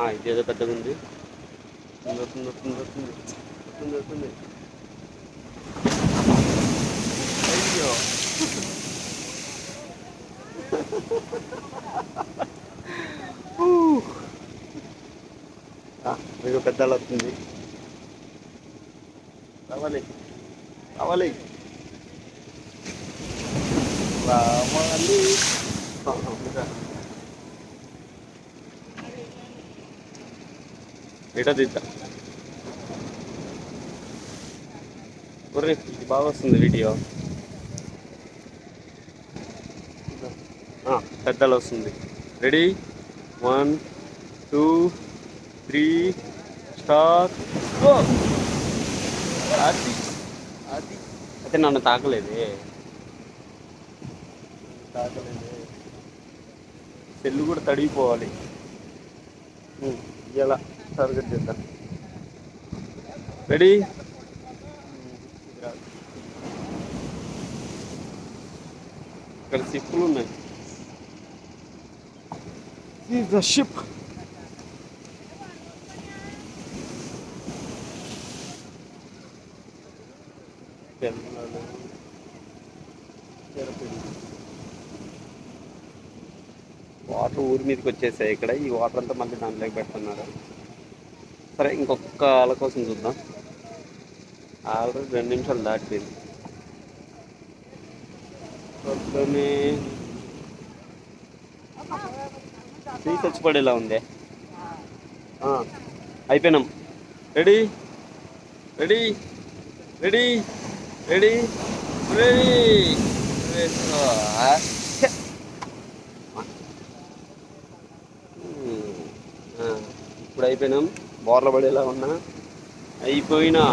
ఇదేదో పెద్దగా ఉంది. వస్తుంది వస్తుంది వస్తుంది వస్తుంది వస్తుంది వస్తుంది అయ్యో మీకు పెద్ద వస్తుంది. రావాలి. రావాలి. రావాలి. ఎటో తీద్దా. ఒర్రే ఇది బాగా వస్తుంది వీడియో. పెద్దలు వస్తుంది. Ready one two three start go అది అది అయితే నన్ను తాకలేదే. తాకలేదే. సెల్లు కూడా తడిగిపోవాలి. ఉమ్, ఇలా టార్గెట్ చేద్దాం రెడీ ఇక్కడ సిప్పులు ఉన్నాయి This is the ship. తెల్లలు, ఎరుపులు. Water ఊరి మీదకి వచ్చేసాయి ఇక్కడ. ఈ వాటర్ అంతా మళ్ళీ దాంట్లోకి పెడుతున్నారు. సరే ఇంకొక ఆల కోసం చూద్దాం. ఆల్రెడీ రెండు నిమిషాలు దాటిపోయింది. పొద్దునే సీ చచ్చిపడేలా ఉంది? ఆ, అయిపోయినాం. Ready? Ready? Ready? Ready? Ready? వేసుకో. ఇప్పుడు అయిపోయినాం. బోర్ల పడేలా ఉన్నా. అయిపోయినా.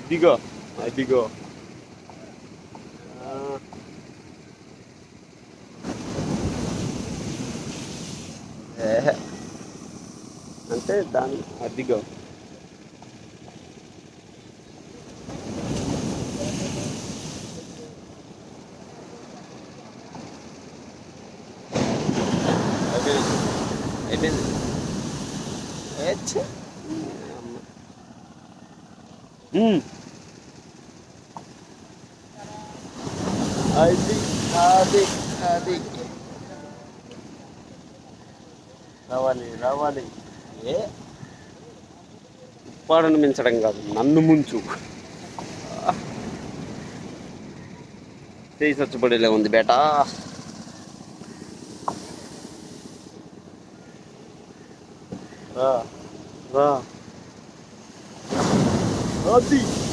ఇదిగో అదిగో. అంటే దాని అదిగో అయిపోయింది అయిపోయింది. అది అది అది రావాలి రావాలి. ఏ? ఉప్పాడను మించడం కాదు నన్ను ముంచు. చేయి చచ్చిపడేలా ఉంది బేటా. 啊，啊，啊，弟。